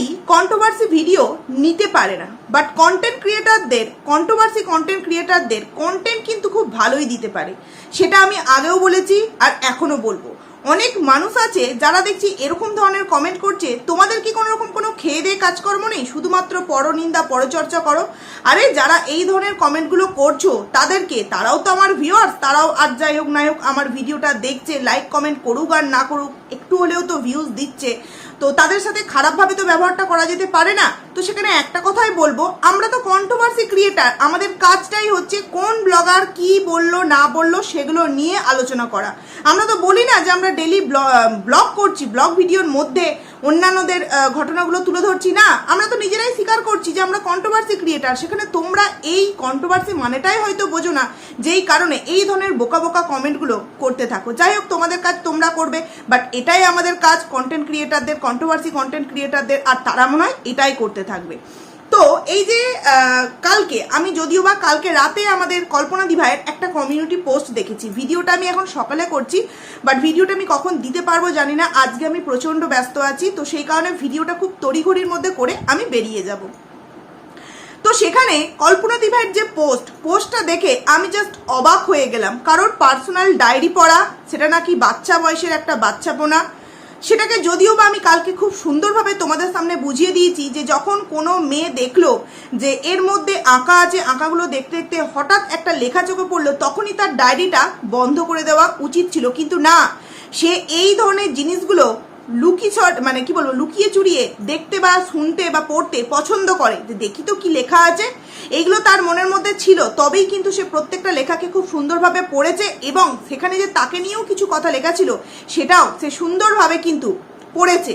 পিয়াদি controversy video নিতে পারে না। বাট কন্টেন্ট ক্রিয়েটারদের কন্ট্রোভার্সি কন্টেন্ট ক্রিয়েটারদের কন্টেন্ট কিন্তু খুব ভালোই দিতে পারে। সেটা আমি আগেও বলেছি আর এখনও বলব। অনেক মানুষ আছে যারা দেখছি এরকম ধরনের কমেন্ট করছে, তোমাদের কি কোনো রকম কোনো খেয়ে দিয়ে কাজকর্ম নেই? শুধুমাত্র পরনিন্দা, পরচর্চা করো? আরে যারা এই ধরনের কমেন্টগুলো করছ, তাদেরকে, তারাও তো আমার ভিউয়ার্স তারাও আর যাই হোক না হোক, আমার ভিডিওটা দেখছে লাইক কমেন্ট করুক আর না করুক, একটু হলেও তো ভিউজ দিচ্ছে। তো তাদের সাথে খারাপভাবে তো ব্যবহারটা করা যেতে পারে না। তো সেখানে একটা কথাই বলব, আমরা তো কন্ট্রোভার্সি ক্রিয়েটার আমাদের কাজটাই হচ্ছে কোন ব্লগার কি বলল, না বলল, সেগুলো নিয়ে আলোচনা করা। আমরা তো বলি না যে আমরা ডেলি ব্লগ করছি ব্লগ ভিডিওর মধ্যে অন্যান্যদের ঘটনাগুলো তুলে ধরছি, না। আমরা তো নিজেরাই স্বীকার করছি যে আমরা কন্ট্রোভার্সি ক্রিয়েটার সেখানে তোমরা এই কন্ট্রোভার্সি মানেটাই হয়তো বোঝো না, যেই কারণে এই ধরনের বোকা বোকা কমেন্টগুলো করতে থাকো। যাই হোক, তোমাদের কাজ তোমরা করবে বাট এটাই আমাদের কাজ কন্টেন্ট ক্রিয়েটারদের কন্ট্রোভার্সি কন্টেন্ট ক্রিয়েটারদের আর তারা মনে হয় এটাই করতে থাকবে। তো এই যে কালকে, আমি যদিও বা কালকে রাতে আমাদের কল্পনা দিভাইয়ের একটা কমিউনিটি পোস্ট দেখেছি। ভিডিওটা আমি এখন সকালে করছি বাট ভিডিওটা আমি কখন দিতে পারব জানি না। আজকে আমি প্রচণ্ড ব্যস্ত আছি, তো সেই কারণে ভিডিওটা খুব তড়িঘড়ির মধ্যে করে আমি বেরিয়ে যাব। তো সেখানে কল্পনা দিভাইয়ের যে পোস্ট পোস্টটা দেখে আমি জাস্ট অবাক হয়ে গেলাম। কারোর পার্সোনাল ডায়েরি পড়া, সেটা নাকি বাচ্চা বয়সের একটা বাচ্চাপোনা সেটাকে যদিও বা আমি কালকে খুব সুন্দরভাবে তোমাদের সামনে বুঝিয়ে দিয়েছি যে যখন কোনো মেয়ে দেখল যে এর মধ্যে আঁকা আছে, আঁকাগুলো দেখতে দেখতে হঠাৎ একটা লেখা চোখে পড়ল, তখনই তার ডায়েরিটা বন্ধ করে দেওয়া উচিত ছিল। কিন্তু না, সে এই ধরনের জিনিসগুলো লুকি ছট মানে কি বলব, লুকিয়ে চুরিয়ে দেখতে বা শুনতে বা পড়তে পছন্দ করে। যে দেখি তো কি লেখা আছে। এইগুলো তার মনের মধ্যে ছিল। তবেই কিন্তু সে প্রত্যেকটা লেখাকে খুব সুন্দরভাবে পড়েছে এবং সেখানে যে তাকে নিয়েও কিছু কথা লেখা ছিল, সেটাও সে সুন্দরভাবে কিন্তু পড়েছে।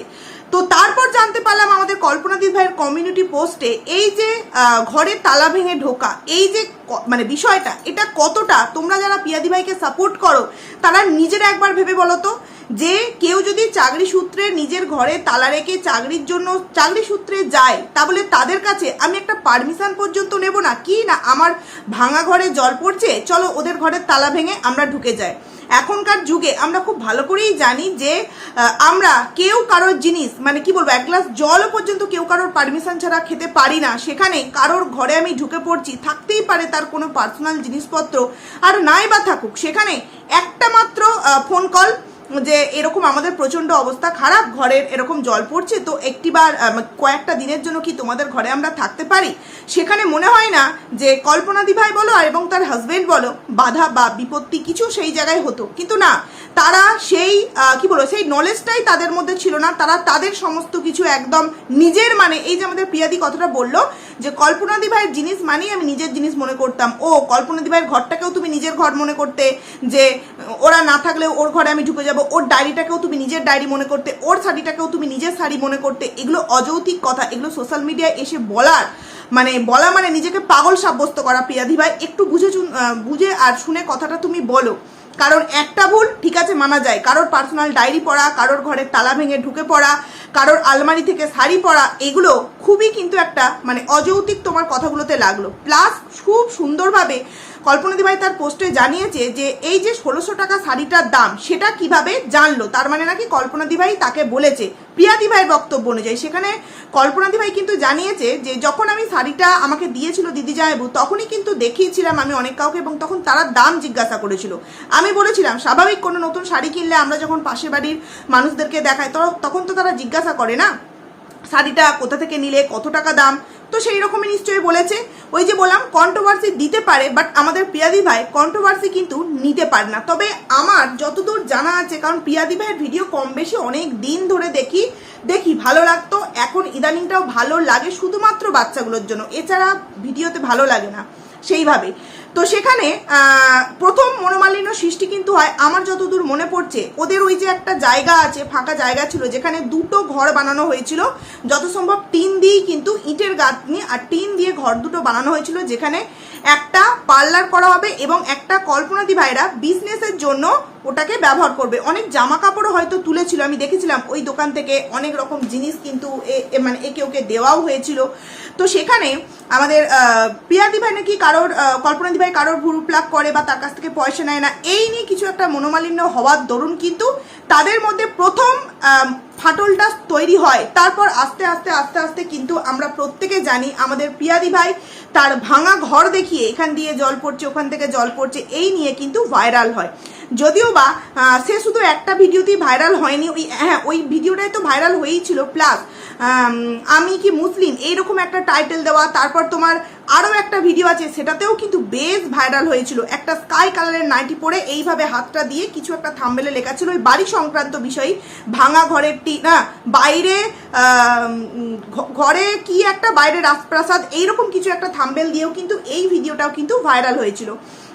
তো তারপর জানতে পারলাম আমাদের কল্পনাদিত ভাইয়ের কমিউনিটি পোস্টে এই যে ঘরের তালা ভেঙে ঢোকা, এই যে মানে বিষয়টা, এটা কতটা? তোমরা যারা পিয়াদি ভাইকে সাপোর্ট করো, তারা নিজেরা একবার ভেবে বলো তো। যে কেউ যদি চাকরি সূত্রে নিজের ঘরে তালা রেখে চাকরির জন্য চাকরি সূত্রে যায় তাহলে তাদের কাছে আমি একটা পারমিশন পর্যন্ত নেব না। কি না, আমার ভাঙা ঘরে জল পড়ছে, চলো ওদের ঘরের তালা ভেঙে আমরা ঢুকে যাই। এখনকার যুগে আমরা খুব ভালো করেই জানি যে আমরা কেউ কারোর জিনিস মানে কি বলব, এক গ্লাস জলও পর্যন্ত কেউ কারোর পারমিশন ছাড়া খেতে পারি না। সেখানে কারোর ঘরে আমি ঢুকে পড়ছি, থাকতেই পারে তার কোনো পার্সোনাল জিনিসপত্র, আর নাই বা থাকুক। সেখানে একটা মাত্র ফোন কল যে এরকম আমাদের প্রচণ্ড অবস্থা খারাপ, ঘরের এরকম জল পড়ছে, তো একটিবার কয়েকটা দিনের জন্য কি তোমাদের ঘরে আমরা থাকতে পারি? সেখানে মনে হয় না যে কল্পনাদি ভাই বলো আর এবং তার হাজবেন্ড বলো, বাধা বা বিপত্তি কিছু সেই জায়গায় হতো। কিন্তু না তারা সেই কি বলব, সেই নলেজটাই তাদের মধ্যে ছিল না। তারা তাদের সমস্ত কিছু একদম নিজের মানে এই যে আমাদের প্রিয়াদি কথাটা বলল, যে কল্পনা দি ভাইয়ের জিনিস মানেই আমি নিজের জিনিস মনে করতাম। ও, কল্পনাদি ভাইয়ের ঘরটাকেও তুমি নিজের ঘর মনে করতে, যে ওরা না থাকলে ওর ঘরে আমি ঢুকে যাব, ওর ডায়েরিটাকেও তুমি নিজের ডায়েরি মনে করতে, ওর শাড়িটাকেও তুমি নিজের শাড়ি মনে করতে, এগুলো অযৌক্তিক কথা, এগুলো সোশ্যাল মিডিয়ায় এসে বলার মানে বলা মানে নিজেকে পাগল সাব্যস্ত করা, প্রিয়াদি ভাই। একটু বুঝে বুঝে আর শুনে কথাটা তুমি বলো। কারণ একটা ভুল ঠিক আছে মানা যায়। কারোর পার্সোনাল ডায়েরি পড়া, কারোর ঘরের তালা ভেঙে ঢুকে পড়া, কারোর আলমারি থেকে শাড়ি পরা এগুলো খুবই কিন্তু একটা মানে অযৌতিক তোমার কথাগুলোতে লাগল। প্লাস খুব সুন্দরভাবে কল্পনাদি ভাই তার পোস্টে জানিয়েছে যে, এই যে ষোলোশো টাকা শাড়িটার দাম, সেটা কীভাবে জানলো? তার মানে নাকি কল্পনাদি ভাই তাকে বলেছে। প্রিয়াদি ভাইয়ের বক্তব্য অনুযায়ী, সেখানে কল্পনাদি ভাই কিন্তু জানিয়েছে যে, যখন আমি শাড়িটা আমাকে দিয়েছিল দিদি জাহেবু তখনই কিন্তু দেখিয়েছিলাম আমি অনেক কাউকে এবং তখন তারা দাম জিজ্ঞাসা করেছিল। আমি বলেছিলাম, স্বাভাবিক কোনো নতুন শাড়ি কিনলে আমরা যখন পাশের বাড়ির মানুষদেরকে দেখাই তখন তো তারা জিজ্ঞাসা করে না, শাড়িটা কোথা থেকে নিলে, কত টাকা দাম তো সেই রকমই নিশ্চয়ই বলেছে। ওই যে বললাম কন্ট্রোভার্সি দিতে পারে বাট আমাদের প্রিয়াদি ভাই কন্ট্রোভার্সি কিন্তু নিতে পারে না। তবে আমার যতদূর জানা আছে, কারণ প্রিয়াদি ভাইয়ের ভিডিও কম বেশি অনেক দিন ধরে দেখি দেখি ভালো লাগতো, এখন ইদানিংটাও ভালো লাগে শুধুমাত্র বাচ্চাগুলোর জন্য। এছাড়া ভিডিওতে ভালো লাগে না। সেইভাবে তো সেখানে প্রথম মনোমালিন্য সৃষ্টি কিন্তু হয় আমার যতদূর মনে পড়ছে, ওদের ওই যে একটা জায়গা আছে, ফাঁকা জায়গা ছিল, যেখানে দুটো ঘর বানানো হয়েছিল। যত সম্ভব টিন দিয়েই কিন্তু ইটের গাঁথনি আর টিন দিয়ে ঘর দুটো বানানো হয়েছিল, যেখানে একটা পার্লার করা হবে এবং একটা কল্পনাদি ভাইরা বিজনেসের জন্য ওটাকে ব্যবহার করবে। অনেক জামা কাপড়ও হয়তো তুলেছিল, আমি দেখেছিলাম ওই দোকান থেকে অনেক রকম জিনিস কিন্তু মানে একে ওকে দেওয়াও হয়েছিল। তো সেখানে আমাদের প্রিয়াদি ভাই নাকি কারোর কল্পনাদি ভাই কারোর ভুরু প্লাক করে বা তার কাছ থেকে পয়সা নেয় না, এই নিয়ে কিছু একটা মনোমালিন্য হওয়ার দরুন কিন্তু তাদের মধ্যে প্রথম ফাটলটা তৈরি হয়। তারপর আস্তে আস্তে আস্তে আস্তে কিন্তু আমরা প্রত্যেকে জানি আমাদের প্রিয়াদি ভাই তার ভাঙা ঘর দেখিয়ে এখান দিয়ে জল পড়ছে, ওখান থেকে জল পড়ছে, এই নিয়ে কিন্তু ভাইরাল হয়। যদিও বা সে শুধু একটা ভিডিওতেই ভাইরাল হয়নি, ওই হ্যাঁ ওই ভিডিওটাই তো ভাইরাল হয়েই ছিল প্লাস, আমি কি মুসলিম, এইরকম একটা টাইটেল দেওয়া, তারপর তোমার আরও একটা ভিডিও আছে, সেটাতেও কিন্তু বেশ ভাইরাল হয়েছিল। একটা স্কাই কালারের নাইটি পরে এইভাবে হাতটা দিয়ে কিছু একটা থাম্বেলে লেখা ছিল, ওই বাড়ি সংক্রান্ত বিষয়, ভাঙা ঘরের টি, না, বাইরে ঘরে কি একটা বাইরে রাজপ্রাসাদ, এইরকম কিছু একটা থাম্বেল দিয়েও কিন্তু এই ভিডিওটাও কিন্তু ভাইরাল হয়েছিল।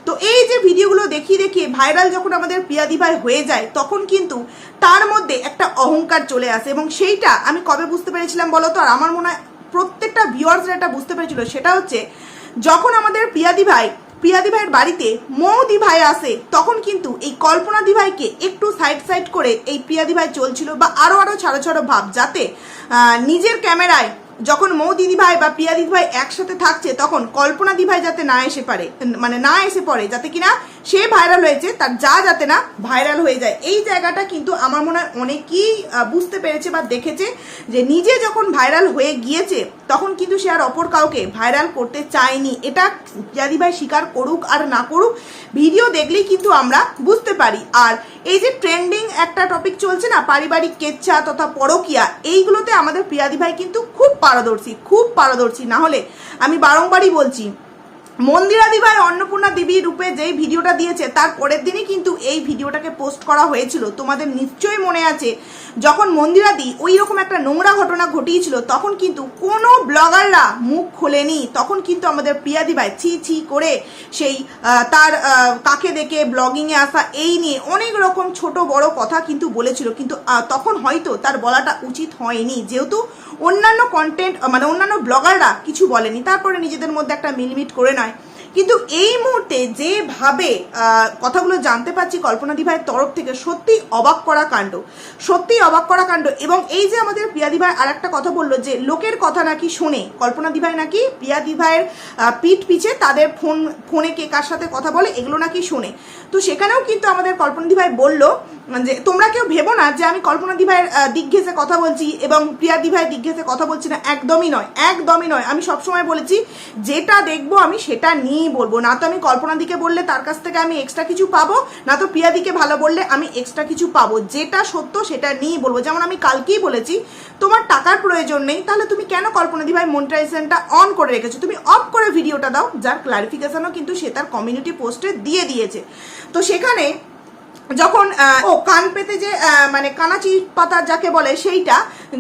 তো এই যে ভিডিওগুলো দেখিয়ে দেখিয়ে ভাইরাল যখন আমাদের পিয়াদি ভাই হয়ে যায়, তখন কিন্তু তার মধ্যে একটা অহংকার চলে আসে এবং সেইটা আমি কবে বুঝতে পেরেছিলাম বলো তো আর আমার মনে হয় প্রত্যেকটা ভিউয়ার্সরা এটা বুঝতে পেরেছিল। সেটা হচ্ছে যখন আমাদের পিয়াদি ভাই প্রিয়াদি ভাইয়ের বাড়িতে মৌদি ভাই আসে, তখন কিন্তু এই কল্পনা দি ভাইকে একটু সাইড সাইড করে এই প্রিয়াদি ভাই চলছিল বা আরও আরও ছাড়ো ছাড়ো ভাব যাতে নিজের ক্যামেরায় যখন মৌ দিদিভাই বা প্রিয়া দিদিভাই একসাথে থাকছে, তখন কল্পনা দি ভাই যাতে না এসে পারে মানে না এসে পড়ে, যাতে কিনা সে ভাইরাল হয়েছে, তার যা যাতে না ভাইরাল হয়ে যায়। এই জায়গাটা কিন্তু আমার মনে হয় অনেকেই বুঝতে পেরেছে বা দেখেছে যে নিজে যখন ভাইরাল হয়ে গিয়েছে, তখন কিন্তু সে আর অপর কাউকে ভাইরাল করতে চায়নি। এটা প্রিয়াদি ভাই স্বীকার করুক আর না করুক ভিডিও দেখলেই কিন্তু আমরা বুঝতে পারি। আর এই যে ট্রেন্ডিং একটা টপিক চলছে না, পারিবারিক কেচ্ছা তথা পরকিয়া, এইগুলোতে আমাদের প্রিয়াদি ভাই কিন্তু খুব পারদর্শী খুব পারদর্শী। না হলে আমি বারংবারই বলছি মন্দিরা দিভাই অন্নপূর্ণা দেবী রূপে যেই ভিডিওটা দিয়েছে, তার পরের দিনই কিন্তু এই ভিডিওটাকে পোস্ট করা হয়েছিল। তোমাদের নিশ্চয়ই মনে আছে, যখন মন্দিরা দি ওই রকম একটা নোংরা ঘটনা ঘটিয়েছিল, তখন কিন্তু কোনো ব্লগাররা মুখ খোলেনি। তখন কিন্তু আমাদের প্রিয়াদি ভাই ছি ছি করে সেই তার কাকে দেখে ব্লগিংয়ে আসা এই নিয়ে অনেক রকম ছোট বড় কথা কিন্তু বলেছিল। কিন্তু তখন হয়তো তার বলাটা উচিত হয়নি। যেহেতু অন্যান্য কন্টেন্ট মানে অন্যান্য ব্লগাররা কিছু বলেনি, তারপরে নিজেদের মধ্যে একটা মিলমিট করে নয়। কিন্তু এই মুহূর্তে যেভাবে কথাগুলো জানতে পারছি কল্পনাদি ভাইয়ের তরফ থেকে সত্যি অবাক করা কাণ্ড। সত্যি অবাক করা কাণ্ড। এবং এই যে আমাদের প্রিয়াদি ভাই আর একটা কথা বলল যে, লোকের কথা নাকি শোনে কল্পনাদি ভাই নাকি প্রিয়াদি ভাইয়ের পিঠ পিছে তাদের ফোন, ফোনে কে কার সাথে কথা বলে, এগুলো নাকি শোনে। তো সেখানেও কিন্তু আমাদের কল্পনাদি ভাই বলল, যে তোমরা কেউ ভেবো না যে আমি কল্পনাদি ভাইয়ের দিক ঘেসে কথা বলছি এবং প্রিয়াদি ভাইয়ের দিক ঘেসে কথা বলছি না। একদমই নয় একদমই নয়। আমি সবসময় বলেছি, যেটা দেখব আমি সেটা নিয়েই বলব। না তো আমি কল্পনাদিকে বললে তার কাছ থেকে আমি এক্সট্রা কিছু পাবো, না তো প্রিয়াদিকে ভালো বললে আমি এক্সট্রা কিছু পাবো। যেটা সত্য সেটা নিয়েই বলব। যেমন আমি কালকেই বলেছি, তোমার টাকার প্রয়োজন নেই, তাহলে তুমি কেন কল্পনা দি ভাই মনিটাইজেশনটা অন করে রেখেছো? তুমি অফ করে ভিডিওটা দাও, যার ক্লারিফিকেশনও কিন্তু সে তার কমিউনিটি পোস্টে দিয়ে দিয়েছে। তো সেখানে যখন ও কান পেতে যে মানে কানাচি পাতা যাকে বলে সেইটা,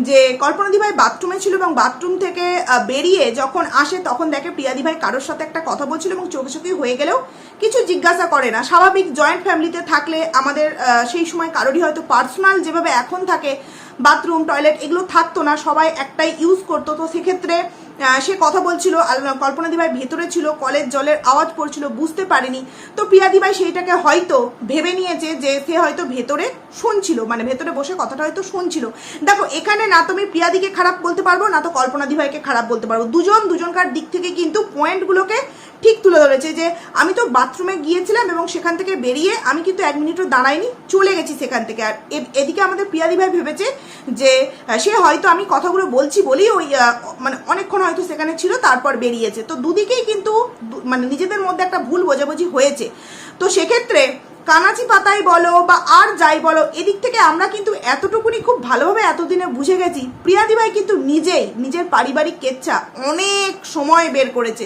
যে কল্পনাদি ভাই বাথরুমে ছিল এবং বাথরুম থেকে বেরিয়ে যখন আসে তখন দেখে প্রিয়াদি ভাই কারোর সাথে একটা কথা বলছিল এবং চোখে চোখে হয়ে গেলেও কিছু জিজ্ঞাসা করে না। স্বাভাবিক জয়েন্ট ফ্যামিলিতে থাকলে আমাদের সেই সময় কারোরই হয়তো পার্সোনাল যেভাবে এখন থাকে বাথরুম টয়লেট এগুলো থাকতো না, সবাই একটাই ইউজ করতো। তো সেক্ষেত্রে সে কথা বলছিল, আর কল্পনা দিভাই ভেতরে ছিল, কলের জলের আওয়াজ পড়ছিল, বুঝতে পারেনি। তো প্রিয়া দিভাই সেইটাকে হয়তো ভেবে নিয়েছে যে সে হয়তো ভেতরে শুনছিল মানে ভেতরে বসে কথাটা হয়তো শুনছিল। দেখো, এখানে না তুমি প্রিয়াদিকে খারাপ বলতে পারব, না তো কল্পনা দিভাইকে খারাপ বলতে পারব। দুজন, দুজনকার দিক থেকে কিন্তু পয়েন্টগুলোকে ঠিক তুলে ধরেছে যে আমি তো বাথরুমে গিয়েছিলাম এবং সেখান থেকে বেরিয়ে আমি কিন্তু এক মিনিটও দাঁড়াইনি, চলে গেছি সেখান থেকে। আর এদিকে আমাদের প্রিয়াদি ভাই ভেবেছে যে সে হয়তো আমি কথাগুলো বলছি বলি ওই মানে অনেকক্ষণ হয়তো সেখানে ছিল, তারপর বেরিয়েছে। তো দুদিকেই কিন্তু মানে নিজেদের মধ্যে একটা ভুল বোঝাবুঝি হয়েছে। তো সেক্ষেত্রে কানাচি পাতাই বলো বা আর যাই বলো, এদিক থেকে আমরা কিন্তু এতটুকুনি খুব ভালোভাবে এতদিনে বুঝে গেছি। প্রিয়াদি ভাই কিন্তু নিজেই নিজের পারিবারিক কেচ্ছা অনেক সময় বের করেছে।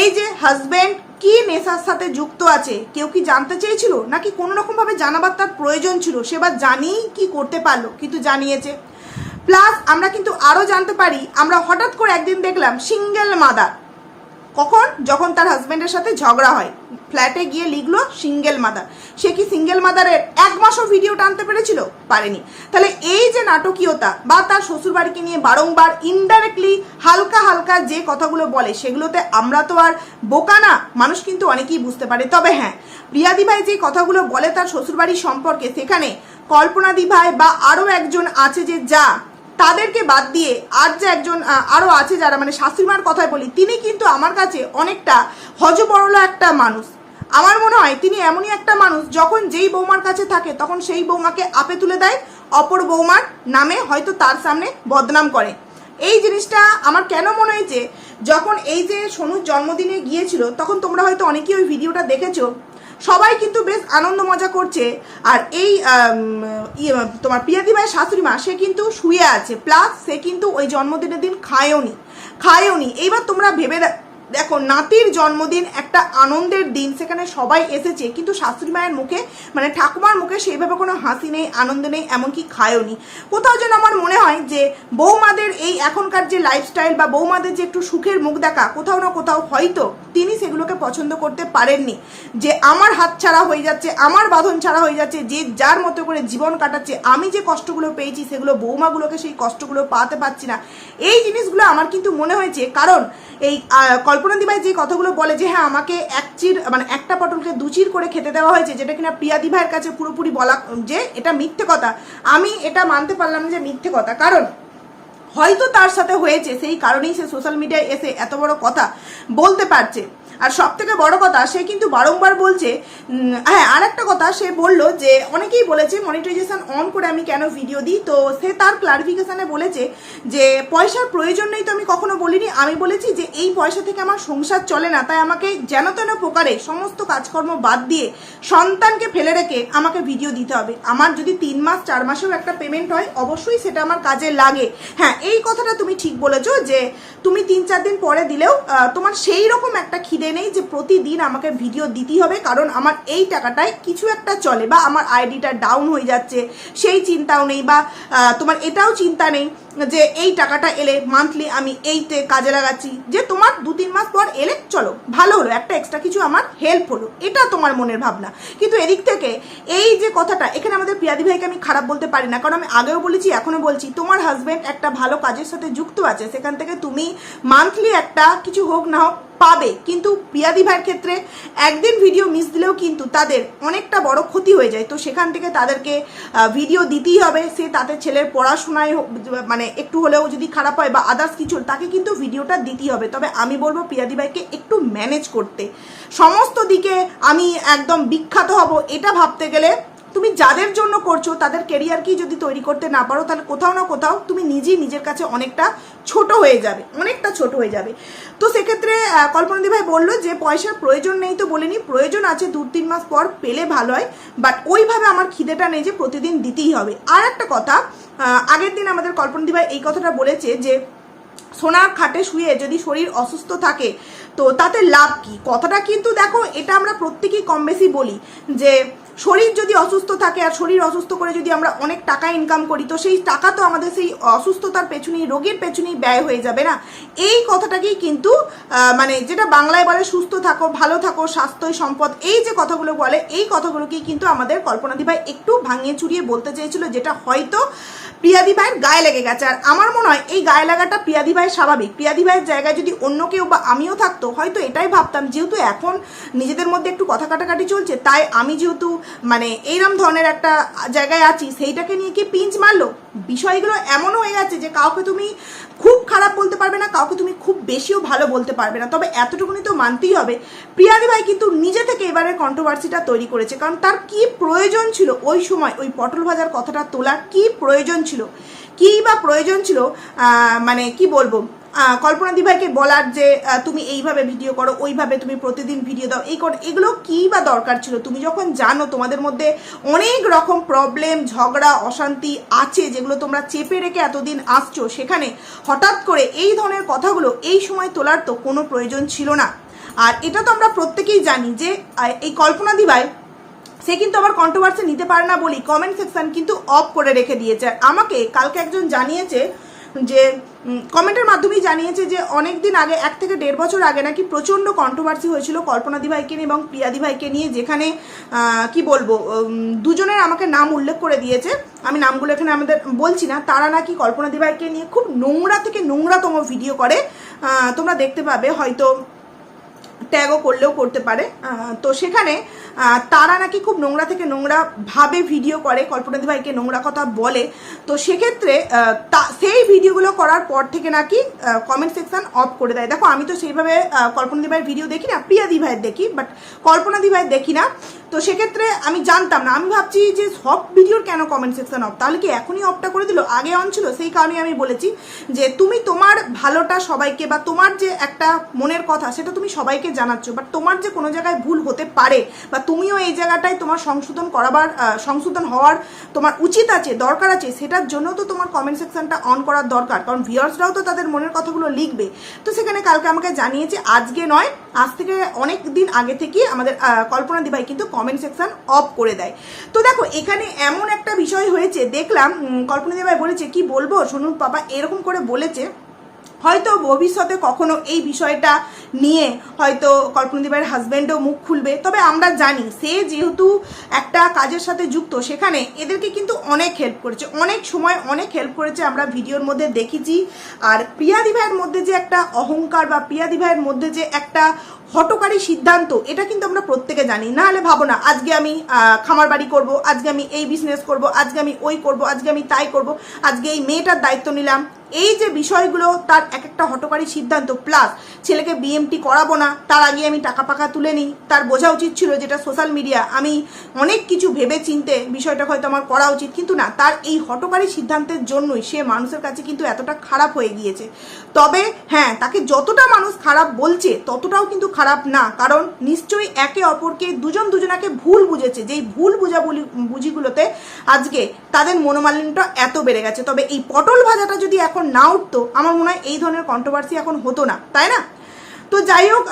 এই যে হাজব্যান্ড কি নেশার সাথে যুক্ত আছে, কেউ কি জানতে চেয়েছিল? নাকি কোনো রকমভাবে জানাবার তার প্রয়োজন ছিল? সে বা জানিয়েই কি করতে পারল, কিন্তু জানিয়েছে। প্লাস আমরা কিন্তু আরও জানতে পারি, আমরা হঠাৎ করে একদিন দেখলাম সিঙ্গেল মাদার। কখন? যখন তার হাজব্যান্ডের সাথে ঝগড়া হয়। ফ্ল্যাটে গিয়ে লিখলো সিঙ্গেল মাদার সে কি সিঙ্গেল মাদারের এক মাসও ভিডিও টানতে পেরেছিল? পারেনি। তাহলে এই যে নাটকীয়তা বা তার শ্বশুরবাড়িকে নিয়ে বারংবার ইনডাইরেক্টলি হালকা হালকা যে কথাগুলো বলে, সেগুলোতে আমরা তো আর বোকা না, মানুষ কিন্তু অনেকেই বুঝতে পারে। তবে হ্যাঁ প্রিয়াদি ভাই যে কথাগুলো বলে তার শ্বশুরবাড়ির সম্পর্কে, সেখানে কল্পনাদি ভাই বা আরও একজন আছে যে যা তাদেরকে বাদ দিয়ে আর যে একজন আরও আছে যারা মানে শাশুড়িমার কথাই বলি, তিনি কিন্তু আমার কাছে অনেকটা হজবরলা একটা মানুষ। আমার মনে হয় তিনি এমনই একটা মানুষ, যখন যেই বৌমার কাছে থাকে, তখন সেই বৌমাকে আপে তুলে দেয়, অপর বৌমার নামে হয়তো তার সামনে বদনাম করে। এই জিনিসটা আমার কেন মনে হয়েছে যখন এই যে সোনুর জন্মদিনে গিয়েছিল, তখন তোমরা হয়তো অনেকেই ওই ভিডিওটা দেখেছ সবাই কিন্তু বেশ আনন্দ মজা করছে। আর এই ইয়ে, তোমার পিয়াদি ভাইয়ের শাশুড়ি মা সে কিন্তু শুয়ে আছে। প্লাস সে কিন্তু ওই জন্মদিনের দিন খায়ওনি। খায়ওনি। এইবার তোমরা ভেবে দেখো, নাতির জন্মদিন একটা আনন্দের দিন, সেখানে সবাই এসেছে, কিন্তু শাশুড়ি মায়ের মুখে মানে ঠাকুমার মুখে সেইভাবে কোনো হাসি নেই, আনন্দ নেই, এমনকি খায়ওনি কোথাও যেন আমার মনে হয় যে, বৌমাদের এই এখনকার যে লাইফস্টাইল বা বৌমাদের যে একটু সুখের মুখ দেখা, কোথাও না কোথাও হয়তো তিনি সেগুলোকে পছন্দ করতে পারেননি। যে আমার হাত ছাড়া হয়ে যাচ্ছে, আমার বাঁধন ছাড়া হয়ে যাচ্ছে, যে যার মতো করে জীবন কাটাচ্ছে, আমি যে কষ্টগুলো পেয়েছি, সেগুলো বৌমাগুলোকে সেই কষ্টগুলো পাতে পারছি না। এই জিনিসগুলো আমার কিন্তু মনে হয়েছে, কারণ এই কল্পনা দিভাই যে কথাগুলো বলে যে হ্যাঁ আমাকে এক চির মানে একটা পটলকে দুচির করে খেতে দেওয়া হয়েছে, যেটা কিনা প্রিয়া দিভাইয়ের কাছে পুরোপুরি বলা, যে এটা মিথ্যে কথা। আমি এটা মানতে পারলাম না যে মিথ্যে কথা। কারণ হয়তো তার সাথে হয়েছে, সেই কারণেই সে সোশ্যাল মিডিয়ায় এসে এত বড় কথা বলতে পারছে। আর সব থেকে বড় কথা, সে কিন্তু বারংবার বলছে হ্যাঁ আর একটা কথা, সে বলল যে, অনেকেই বলেছে মনিটাইজেশন অন করে আমি কেন ভিডিও দিই, তো সে তার ক্লারিফিকেশনে বলেছে যে, পয়সার প্রয়োজন নেই তো আমি কখনো বলিনি, আমি বলেছি যে, এই পয়সা থেকে আমার সংসার চলে না, তাই আমাকে যেন তেন প্রকারে সমস্ত কাজকর্ম বাদ দিয়ে সন্তানকে ফেলে রেখে আমাকে ভিডিও দিতে হবে। আমার যদি তিন মাস, চার মাসেও একটা পেমেন্ট হয়, অবশ্যই সেটা আমার কাজে লাগে। হ্যাঁ এই কথাটা তুমি ঠিক বলেছ যে, তুমি তিন চার দিন পরে দিলেও তোমার সেই রকম একটা খিদে নেই যে প্রতিদিন আমাকে ভিডিও দিতেই হবে, কারণ আমার এই টাকাটায় কিছু একটা চলে বা আমার আইডিটা ডাউন হয়ে যাচ্ছে, সেই চিন্তাও নেই বা তোমার এটাও চিন্তা নেই। যে এই টাকাটা এলে মান্থলি আমি এইতে কাজে লাগাচ্ছি, যে তোমার দু তিন মাস পর এলে চলো, ভালো হলো, একটা এক্সট্রা কিছু আমার হেল্প হলো, এটা তোমার মনের ভাবনা। কিন্তু এদিক থেকে এই যে কথাটা, এখানে আমাদের পিয়াদি ভাইকে আমি খারাপ বলতে পারি না, কারণ আমি আগেও বলেছি, এখনও বলছি, তোমার হাজব্যান্ড একটা ভালো কাজের সাথে যুক্ত আছে, সেখান থেকে তুমি মান্থলি একটা কিছু হোক না হোক পাবে। কিন্তু পিয়াদি ভাইয়ের ক্ষেত্রে একদিন ভিডিও মিস দিলেও কিন্তু তাদের অনেকটা বড় ক্ষতি হয়ে যায়। তো সেখান থেকে তাদেরকে ভিডিও দিতেই হবে, সে তাদের ছেলের পড়াশোনায় মানে একটু হলেও যদি খারাপ হয় বা আদার্স কিছু তাকে কিন্তু ভিডিওটা দিতেই হবে। তবে আমি বলব পিয়াদি ভাইকে একটু ম্যানেজ করতে। সমস্ত দিকে আমি একদম বিখ্যাত হব, এটা ভাবতে গেলে তুমি যাদের জন্য করছ, তাদের কেরিয়ারকেই যদি তৈরি করতে না পারো, তাহলে কোথাও না কোথাও তুমি নিজেই নিজের কাছে অনেকটা ছোট হয়ে যাবে, অনেকটা ছোট হয়ে যাবে। তো সেক্ষেত্রে কল্পনাদি ভাই বলল যে, পয়সার প্রয়োজন নেই তো বলিনি, প্রয়োজন আছে দু তিন মাস পর পেলে ভালো হয় বাট ওইভাবে আমার খিদেটা নেই যে প্রতিদিন দিতেই হবে। আর একটা কথা আগের দিন আমাদের কল্পনাদি ভাই এই কথাটা বলেছে যে, সোনা খাটে শুয়ে যদি শরীর অসুস্থ থাকে, তো তাতে লাভ কি? কথাটা কিন্তু দেখো, এটা আমরা প্রত্যেকেই কম বেশি বলি যে শরীর যদি অসুস্থ থাকে আর শরীর অসুস্থ করে যদি আমরা অনেক টাকা ইনকাম করি, তো সেই টাকা তো আমাদের সেই অসুস্থতার পেছনেই, রোগের পেছনেই ব্যয় হয়ে যাবে না? এই কথাটাকেই কিন্তু মানে যেটা বাংলায় বলে সুস্থ থাকো, ভালো থাকো, স্বাস্থ্যই সম্পদ, এই যে কথাগুলো বলে, এই কথাগুলোকেই কিন্তু আমাদের কল্পনাদি ভাই একটু ভাঙিয়ে চুরিয়ে বলতে চেয়েছিল, যেটা হয়তো প্রিয়াদি ভাইয়ের গায়ে লেগে গেছে। আর আমার মনে হয় এই গায়ে লাগাটা প্রিয়াদি ভাইয়ের স্বাভাবিক। প্রিয়াদি ভাইয়ের জায়গায় যদি অন্য কেউ বা আমিও থাকতো, হয়তো এটাই ভাবতাম। যেহেতু এখন নিজেদের মধ্যে একটু কথা কাটাকাটি চলছে, তাই আমি যেহেতু মানে এইরকম ধরনের একটা জায়গায় আছি, সেইটাকে নিয়ে কি পিঞ্চ মারলো? বিষয়গুলো এমন হয়ে গেছে যে কাউকে তুমি খুব খারাপ বলতে পারবে না, কাউকে তুমি খুব বেশিও ভালো বলতে পারবে না। তবে এতটুকুনি তো মানতেই হবে। প্রিয়াদি ভাই কিন্তু নিজে থেকে এবারের কন্ট্রোভার্সিটা তৈরি করেছে, কারণ তার কি প্রয়োজন ছিল ওই সময়, ওই পটল ভাজার কথাটা তোলার কি প্রয়োজন ছিল? কি বা প্রয়োজন ছিল মানে কি বলব? কল্পনা দিভাইকে বলার যে তুমি এইভাবে ভিডিও করো, ওইভাবে তুমি প্রতিদিন ভিডিও দাও, এই করো, এগুলো কী বা দরকার ছিল? তুমি যখন জানো তোমাদের মধ্যে অনেক রকম প্রবলেম ঝগড়া, অশান্তি আছে যেগুলো তোমরা চেপে রেখে এতদিন আসছো, সেখানে হঠাৎ করে এই ধরনের কথাগুলো এই সময় তোলার তো কোনো প্রয়োজন ছিল না। আর এটা তো আমরা প্রত্যেকেই জানি যে এই কল্পনা দিভাই সে কিন্তু আবার কন্ট্রোভার্সি নিতে পারে না বলি কমেন্ট সেকশন কিন্তু অফ করে রেখে দিয়েছে। আর আমাকে কালকে একজন জানিয়েছে যে কমেন্টের মাধ্যমেই জানিয়েছে যে অনেক দিন আগে, এক থেকে দেড় বছর আগে নাকি প্রচণ্ড কন্ট্রোভার্সি হয়েছিল কল্পনা দিভাইকে নিয়ে এবং প্রিয়াদি ভাইকে নিয়ে, যেখানে কি বলব দুজনের আমাকে নাম উল্লেখ করে দিয়েছে। আমি নামগুলো এখানে আমাদের বলছি না। তারা নাকি কল্পনা দিভাইকে নিয়ে খুব নোংরা থেকে নোংরাতম ভিডিও করে। তোমরা দেখতে পাবে, হয়তো ট্যাগও করলেও করতে পারে। তো সেখানে তারা নাকি খুব নোংরা থেকে নোংরা ভাবে ভিডিও করে কল্পনাদি ভাইকে নোংরা কথা বলে। তো সেক্ষেত্রে সেই ভিডিওগুলো করার পর থেকে নাকি কমেন্ট সেকশান অফ করে দেয়। দেখো, আমি তো সেইভাবে কল্পনাদি ভাইয়ের ভিডিও দেখি না প্রিয়াদি ভাইয়ের দেখি বাট কল্পনাদি ভাইয়ের দেখি না। তো সেক্ষেত্রে আমি জানতাম না। আমি ভাবছি যে সব ভিডিওর কেন কমেন্ট সেকশন অফ তাহলে কি এখনই অফটা করে দিল? আগে অন ছিল, সেই কারণে আমি বলেছি যে তুমি তোমার ভালোটা সবাইকে বা তোমার যে একটা মনের কথা, সেটা তুমি সবাইকে জানাচ্ছ বাট তোমার যে কোনো জায়গায় ভুল হতে পারে বা তুমিও এই জায়গাটায় তোমার সংশোধন করাবার সংশোধন হওয়ার তোমার উচিত আছে, দরকার আছে, সেটার জন্য তো তোমার কমেন্ট সেকশনটা অন করার দরকার। কারণ ভিউয়ার্সরাও তো তাদের মনের কথাগুলো লিখবে। তো সেখানে কালকে আমাকে জানিয়েছে, আজকে নয় আজ থেকে অনেক দিন আগে থেকেই আমাদের কল্পনা দিবাই কিন্তু কমেন্ট সেকশন অফ করে দেয়। তো দেখো, এখানে এমন একটা বিষয় হয়েছে, দেখলাম কল্পনা দিবাই বলেছে, কি বলব? শুনুন, পাপা, এরকম করে বলেছে। হয়তো ভবিষ্যতে কখনো এই বিষয়টা নিয়ে হয়তো কল্পনাদীপের হাজব্যান্ডও মুখ খুলবে। তবে আমরা জানি সে যেহেতু একটা কাজের সাথে যুক্ত, সেখানে এদেরকে কিন্তু অনেক হেল্প করেছে। অনেক সময় অনেক হেল্প করেছে আমরা ভিডিওর মধ্যে দেখেছি। আর প্রিয়াদি ভাইয়ের মধ্যে যে একটা অহংকার বা প্রিয়াদি ভাইয়ের মধ্যে যে একটা হটকারী সিদ্ধান্ত, এটা কিন্তু আমরা প্রত্যেকে জানি। না হলে ভাবো না, আজকে আমি খামার বাড়ি করব, আজকে আমি এই বিজনেস করব, আজকে আমি ওই করব, আজকে আমি তাই করব, আজকে এই মেয়েটার দায়িত্ব নিলাম। এই যে বিষয়গুলো, তার এক একটা হটকারী সিদ্ধান্ত প্লাস ছেলেকে বিএমটি করাবো না, তার আগে আমি টাকা পাকা তুলে নিই। তার বোঝা উচিত ছিল যেটা সোশ্যাল মিডিয়া আমি অনেক কিছু ভেবে চিনতে বিষয়টা হয়তো আমার করা উচিত, কিন্তু না, তার এই হটকারী সিদ্ধান্তের জন্যই সে মানুষের কাছে কিন্তু এতটা খারাপ হয়ে গিয়েছে। তবে হ্যাঁ তাকে যতটা মানুষ খারাপ বলছে, ততটাও কিন্তু খারাপ না, কারণ নিশ্চয়ই একে অপরকে দুজন দুজনাকে ভুল বুঝেছে। যেই ভুল বুঝা বুঝিগুলোতে আজকে তাদের মনোমালিন্যটা এত বেড়ে গেছে। তবে এই পটল ভাজাটা যদি এখন না উঠতো, আমার মনে হয় এই ধরনের কন্ট্রোভার্সি এখন হতো না, তাই না? তো যাই হোক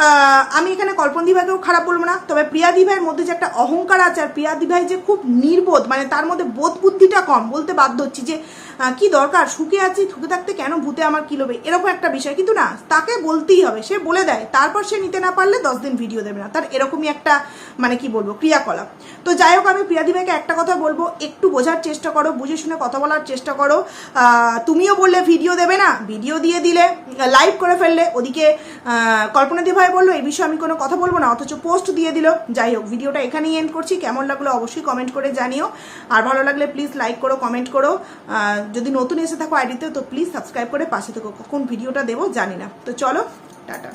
আমি এখানে কল্পন দিভাইকেও খারাপ বলব না, তবে প্রিয়া দিভাইয়ের মধ্যে যে একটা অহংকার আছে, আর প্রিয়া দিভাই যে খুব নির্বোধ মানে তার মধ্যে বোধ বুদ্ধিটা কম, বলতে বাধ্য হচ্ছি যে কি দরকার? সুখে আছি সুখে থাকতে কেন ভূতে আমার কিলোবে এরকম একটা বিষয়। কিন্তু না তাকে বলতেই হবে। সে বলে দেয় তারপর সে নিতে না পারলে দশ দিন ভিডিও দেবে না। তার এরকমই একটা মানে কি বলব ক্রিয়াকলাপ। তো যাই হোক আমি প্রিয়া দিভাইকে একটা কথা বলব একটু বোঝার চেষ্টা করো বুঝে শুনে কথা বলার চেষ্টা করো। তুমিও বললে ভিডিও দেবে না ভিডিও দিয়ে দিলে লাইভ করে ফেললে। ওদিকে আহ, কল্পনা দি ভাই বলল এই বিষয়ে আমি কোনো কথা বলব না অথচ পোস্ট দিয়ে দিল। যাই হোক ভিডিওটা এখানেই এন্ড করছি। কেমন লাগল অবশ্যই কমেন্ট করে জানিও। আর ভালো লাগলে প্লিজ লাইক করো কমেন্ট করো। যদি নতুন এসে থাকো আইডিতে, তো প্লিজ সাবস্ক্রাইব করে পাশে থেকো। কখন ভিডিওটা দেবো জানি না। তো চলো, টাটা।